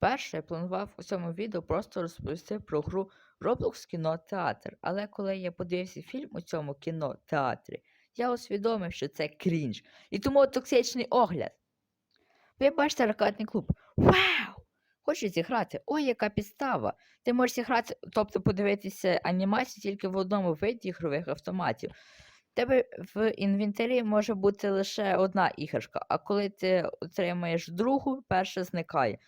Перше, я планував у цьому відео просто розповісти про гру Roblox кінотеатр, але коли я подивився фільм у цьому кінотеатрі, я усвідомив, що це крінж. І тому токсичний огляд. Ви бачите аркадний клуб. Вау! Хочу зіграти. Ой, яка підстава! Ти можеш зіграти, тобто подивитися анімацію тільки в одному виді ігрових автоматів. Тебе в інвентарі може бути лише одна іграшка, а коли ти отримаєш другу, перша зникає.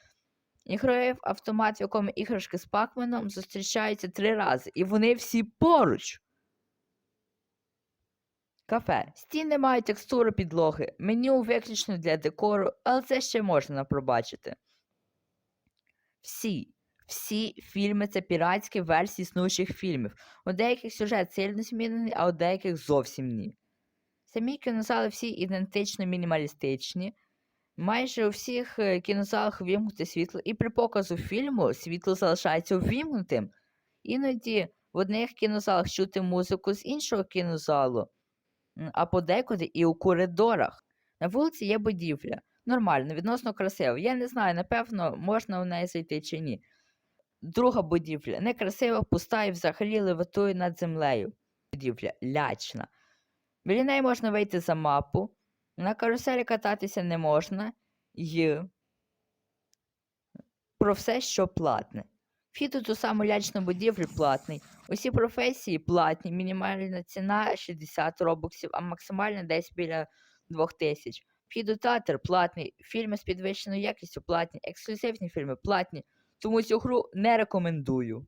Ігровий автомат, в якому іграшки з пакменом зустрічаються три рази, і вони всі поруч. Кафе. Стіни мають текстуру підлоги, меню виключно для декору, але це ще можна пробачити. Всі. Всі фільми це піратські версії існуючих фільмів. У деяких сюжет сильно змінений, а у деяких зовсім ні. Самі кінозали всі ідентично мінімалістичні. Майже у всіх е, кінозалах вимкнуте світло, і при показу фільму світло залишається увімкнутим. Іноді в одних кінозалах чути музику з іншого кінозалу, а подекуди і у коридорах. На вулиці є будівля. Нормально, відносно красиво. Я не знаю, напевно, можна в неї зайти чи ні. Друга будівля некрасива, пуста і взагалі левитує над землею. Будівля лячна. Біля неї можна вийти за мапу. На каруселі кататися не можна. І про все, що платне. Вхід у ту саму лячну будівлю платний. Усі професії платні, мінімальна ціна 60 робоксів, а максимальна десь біля 2000. Вхід у театр платний, фільми з підвищеною якістю платні, ексклюзивні фільми платні. Тому цю гру не рекомендую.